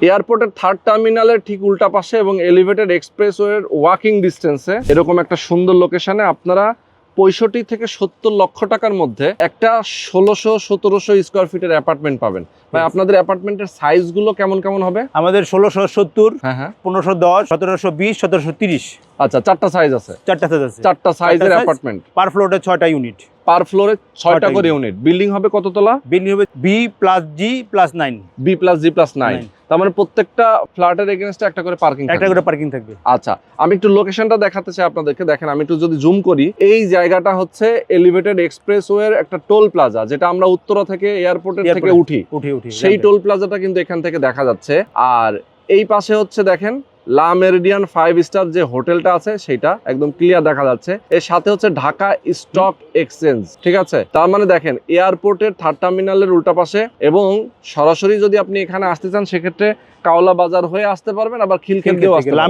এয়ারপোর্টের থার্ড টার্মিনালের ঠিক উল্টা পাশে এবং এলিভেটেড এক্সপ্রেসওয়ের ওয়াকিং ডিস্টেন্সে এরকম একটা সুন্দর লোকেশনে আপনারা পঁয়ষট্টি থেকে সত্তর লক্ষ টাকার মধ্যে একটা ষোলোশো সতেরোশো স্কোয়ার ফিটের অ্যাপার্টমেন্ট পাবেন। ভাই আপনাদের অ্যাপার্টমেন্টের সাইজগুলো কেমন কেমন হবে? আমাদের ষোলোশো সত্তর হ্যাঁ হ্যাঁ। পনেরোশো দশ সতেরোশো বিশ সতেরোশো তিরিশ। আচ্ছা চারটা সাইজ আছে। চারটা সাইজ আছে। চারটা সাইজের? অ্যাপার্টমেন্ট পার ফ্লোরে ছয়টা ইউনিট পার ফ্লোরে ছয়টা করে ইউনিট বিল্ডিং হবে কততলা বিল্ডিং হবে B plus G plus nine B plus G plus nine তার মানে প্রত্যেকটা ফ্ল্যাটের এগেনস্টে একটা করে পার্কিং একটা করে পার্কিং থাকবে। আচ্ছা আমি একটু লোকেশনটা দেখাতে চাই আপনাদেরকে। দেখেন আমি একটু যদি জুম করি এই জায়গাটা হচ্ছে এলিভেটেড এক্সপ্রেসওয়ের একটা টোল প্লাজা যেটা আমরা উত্তরা থেকে এয়ারপোর্টের থেকে উঠি। উঠি উঠি সেই টোল প্লাজাটা কিন্তু এখান থেকে দেখা যাচ্ছে। আর এই পাশে হচ্ছে দেখেন লা মেরিডিয়ান ফাইভ স্টার যে হোটেলটা আছে সেটা একদম ক্লিয়ার দেখা যাচ্ছে। এর সাথে হচ্ছে ঢাকা স্টক এক্সচেঞ্জ ঠিক আছে? তার মানে দেখেন এয়ারপোর্টের থার্ড টার্মিনালের উল্টা পাশে এবং সরাসরি যদি আপনি এখানে আসতে চান সেক্ষেত্রে কাওলা বাজার হয়ে আসতে পারবেন আবার আসতে পারবেন।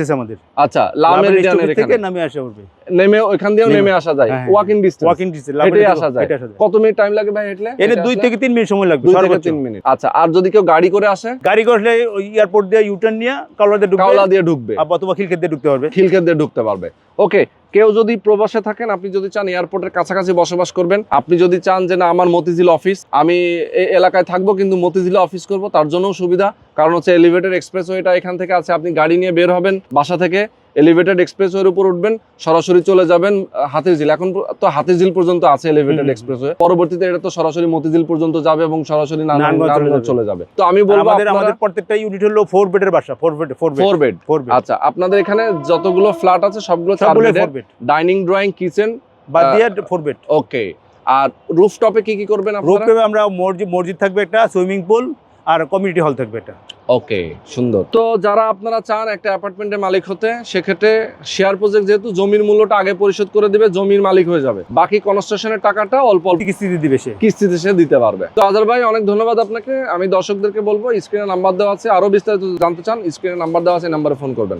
আছে আমাদের। আচ্ছা লা লাম্বেড থেকে নামে আসা পড়বে নেমে ওইখান দিয়েও নেমে- আসা যায়। হ্যাঁ, হ্যাঁ। ওয়াকিং ডিস্টেন্স ওয়াকিং ডিস্টেন্স হেঁটে আসা যায়। কত মিনিট টাইম লাগে ভাই হেঁটলে? এনে হেঁটে দুই আসলে? থেকে তিন মিনিট সময় লাগবে সর্বোচ্চ। তিন মিনিট। আচ্ছা আর যদি কেউ গাড়ি করে আসে? গাড়ি করলে এয়ারপোর্ট দিয়ে ইউটার্ন নিয়ে কাওলা দিয়ে ঢুকবে? কাওলা দিয়ে ঢুকবে। অথবা খিলক্ষেত দিয়ে ঢুকতে পারবে। খিলক্ষেত দিয়ে ঢুকতে পারবে। ওকে কেউ যদি প্রবাসে থাকেন আপনি যদি চান এয়ারপোর্টের কাছাকাছি বসবাস করবেন আপনি যদি চান যে না আমার মতিঝিল অফিস আমি এই এলাকায় থাকব কিন্তু মতিঝিলে অফিস করব তার জন্যও সুবিধা। কারণ হচ্ছে এলিভেটেড এক্সপ্রেসওয়েটা এখান থেকে আছে আপনি গাড়ি নিয়ে বের হবেন বাসা থেকে। এলিভেটেড এক্সপ্রেসওয়ের উপর উঠবেন সরাসরি চলে যাবেন হাতিরঝিল এখন তো হাতিরঝিল পর্যন্ত আছে এলিভেটেড। এক্সপ্রেসওয়ে পরবর্তীতে এটা তো সরাসরি মতিঝিল পর্যন্ত যাবে এবং সরাসরি নারায়ণগঞ্জ চলে যাবে। তো আমি বলব আমাদের প্রত্যেকটা ইউনিট হলো ফোর বেডের বাসা ফোর বেড ফোর বেড আচ্ছা আপনাদের এখানে যতগুলো ফ্ল্যাট আছে সবগুলো চার বেডের বেড ডাইনিং ড্রয়িং কিচেন বাদ দিয়ে ফোর বেড ওকে আর রুফটপে কি কি করবেন রূপে আমরা মসজিদ মসজিদ থাকবে একটা সুইমিং পুল আর কমিউনিটি হল থাকবে একটা। ওকে সুন্দর। তো যারা আপনারা চান একটা অ্যাপার্টমেন্টের মালিক হতে সেক্ষেত্রে শেয়ার প্রজেক্ট যেহেতু জমির মূল্যটা আগে পরিশোধ করে দিবে জমির মালিক হয়ে যাবে। বাকি কনস্ট্রাকশনের টাকাটা অল্প অল্প কিস্তিতে দিবে সে। কিস্তিতে সে দিতে পারবে। তো আদার ভাই অনেক ধন্যবাদ আপনাকে। আমি দর্শকদেরকে বলব স্ক্রিনে নাম্বার দেওয়া আছে। আরও বিস্তারিত জানতে চান স্ক্রিনে নাম্বার দেওয়া আছে নাম্বারে ফোন করবেন।